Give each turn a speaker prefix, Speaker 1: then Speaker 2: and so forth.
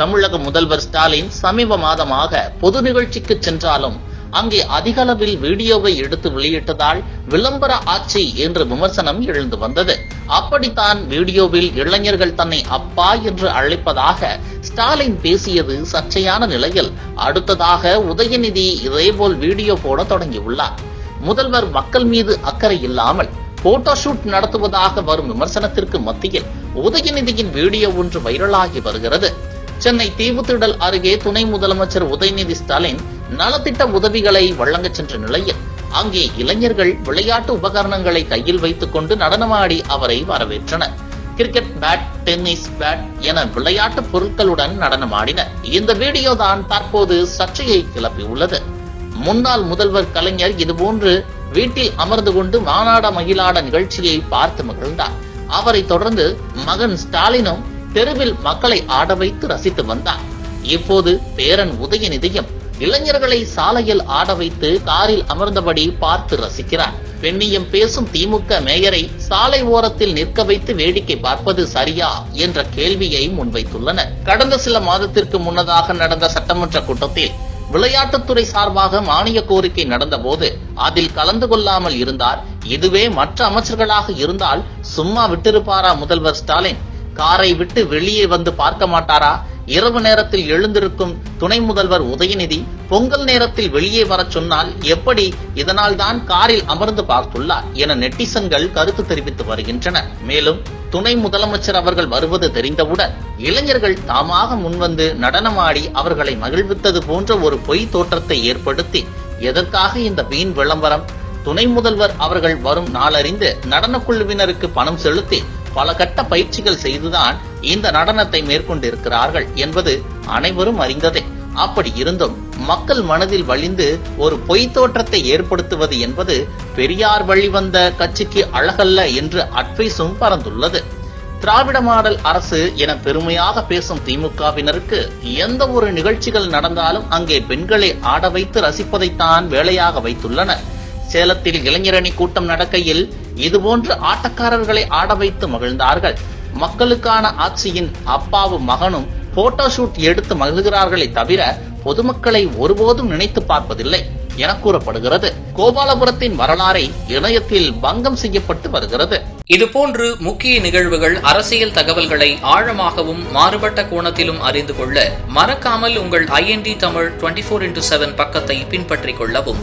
Speaker 1: தமிழக முதல்வர் ஸ்டாலின் சமீப மாதமாக பொது நிகழ்ச்சிக்கு சென்றாலும் அங்கே அதிக அளவில் வீடியோவை எடுத்து வெளியிட்டதால் விளம்பர ஆட்சி என்று விமர்சனம் எழுந்து வந்தது. அப்படித்தான் வீடியோவில் இளைஞர்கள் தன்னை அப்பா என்று அழைப்பதாக ஸ்டாலின் பேசியது சர்ச்சையான நிலையில் அடுத்ததாக உதயநிதி இதேபோல் வீடியோ போட தொடங்கியுள்ளார். முதல்வர் மக்கள் மீது அக்கறை இல்லாமல் போட்டோஷூட் நடத்துவதாக வரும் விமர்சனத்திற்கு மத்தியில் உதயநிதியின் வீடியோ ஒன்று வைரலாகி வருகிறது. சென்னை தீவுத்திடல் அருகே துணை முதலமைச்சர் உதயநிதி ஸ்டாலின் நலத்திட்ட உதவிகளை வழங்கச் சென்ற நிலையில் அங்கே இளைஞர்கள் விளையாட்டு உபகரணங்களை கையில் வைத்துக் கொண்டு நடனமாடி அவரை வரவேற்றனர். கிரிக்கெட் பேட் டென்னிஸ் பேட் என விளையாட்டு பொருட்களுடன் நடனமாடினர். இந்த வீடியோ தான் தற்போது சர்ச்சையை கிளப்பியுள்ளது. முன்னாள் முதல்வர் கலைஞர் இதுபோன்று வீட்டில் அமர்ந்து கொண்டு மாநாட மகிழாட நிகழ்ச்சியை பார்த்து மகிழ்ந்தார். அவரை தொடர்ந்து மகன் ஸ்டாலினும் தெருவில் மக்களை ஆட வைத்து ரசித்து வந்தார் இப்போது பேரன் உதயநிதியும் இளைஞர்களை சாலையில் ஆட வைத்து காரில் அமர்ந்தபடி பார்த்து ரசிக்கிறார் பெண்ணியம் பேசும் திமுக மேயரை சாலை ஓரத்தில் நிற்க வைத்து வேடிக்கை பார்ப்பது சரியா என்ற கேள்வியை முன்வைத்துள்ளனர் கடந்த சில மாதத்திற்கு முன்னதாக நடந்த சட்டமன்ற கூட்டத்தில் விளையாட்டுத்துறை சார்பாக மானிய கோரிக்கை நடந்தபோது அதில் கலந்து கொள்ளாமல் இருந்தார். இதுவே மற்ற அமைச்சர்களாக இருந்தால் சும்மா விட்டிருப்பாரா முதல்வர் ஸ்டாலின்? காரை விட்டு வெளியே வந்து பார்க்க மாட்டாரா? இரவு நேரத்தில் எழுந்திருக்கும் துணை முதல்வர் உதயநிதி பொங்கல் நேரத்தில் வெளியே வரச் சொன்னால் எப்படி இதனால் தான் காரில் அமர்ந்து பார்த்துள்ளார் என நெட்டிசன்கள் கருத்து தெரிவித்து வருகின்றனர் மேலும் துணை முதலமைச்சர் அவர்கள் வருவது தெரிந்தவுடன் இளைஞர்கள் தாமாக முன்வந்து நடனமாடி அவர்களை மகிழ்வித்தது போன்ற ஒரு பொய் தோற்றத்தை ஏற்படுத்தி எதற்காக இந்த வீண் விளம்பரம்? துணை முதல்வர் அவர்கள் வரும் நாளறிந்து நடனக்குழுவினருக்கு பணம் செலுத்தி பல கட்ட பயிற்சிகள் செய்துதான் இந்த நடனத்தை மேற்கொண்டிருக்கிறார்கள் என்பது அனைவரும் அறிந்ததே. அப்படி இருந்தும் மக்கள் மனதில் வழிந்து ஒரு பொய் தோற்றத்தை ஏற்படுத்துவது என்பது பெரியார் வழிவந்த கட்சிக்கு அழகல்ல என்று அட்வைஸும் பறந்துள்ளது திராவிட மாடல் அரசு என பெருமையாக பேசும் திமுகவினருக்கு எந்த ஒரு நிகழ்ச்சிகள் நடந்தாலும் அங்கே பெண்களை ஆட வைத்து ரசிப்பதைத்தான் வேலையாக வைத்துள்ளனர். சேலத்தில் இளைஞரணி கூட்டம் நடக்கையில் இதுபோன்று ஆட்டக்காரர்களை ஆட வைத்து மகிழ்ந்தார்கள். மக்களுக்கான ஆட்சியின் அப்பாவும் மகனும் போட்டோஷூட் எடுத்து மகிழ்கிறார்களே தவிர பொதுமக்களை ஒருபோதும் நினைத்து பார்ப்பதில்லை என கூறப்படுகிறது. கோபாலபுரத்தின் வரலாறை இணையத்தில் பங்கம் செய்யப்பட்டு வருகிறது.
Speaker 2: இதுபோன்று முக்கிய நிகழ்வுகள் அரசியல் தகவல்களை ஆழமாகவும் மாறுபட்ட கோணத்திலும் அறிந்து கொள்ள மறக்காமல் உங்கள் IND Tamil twenty four into seven பக்கத்தை பின்பற்றிக் கொள்ளவும்.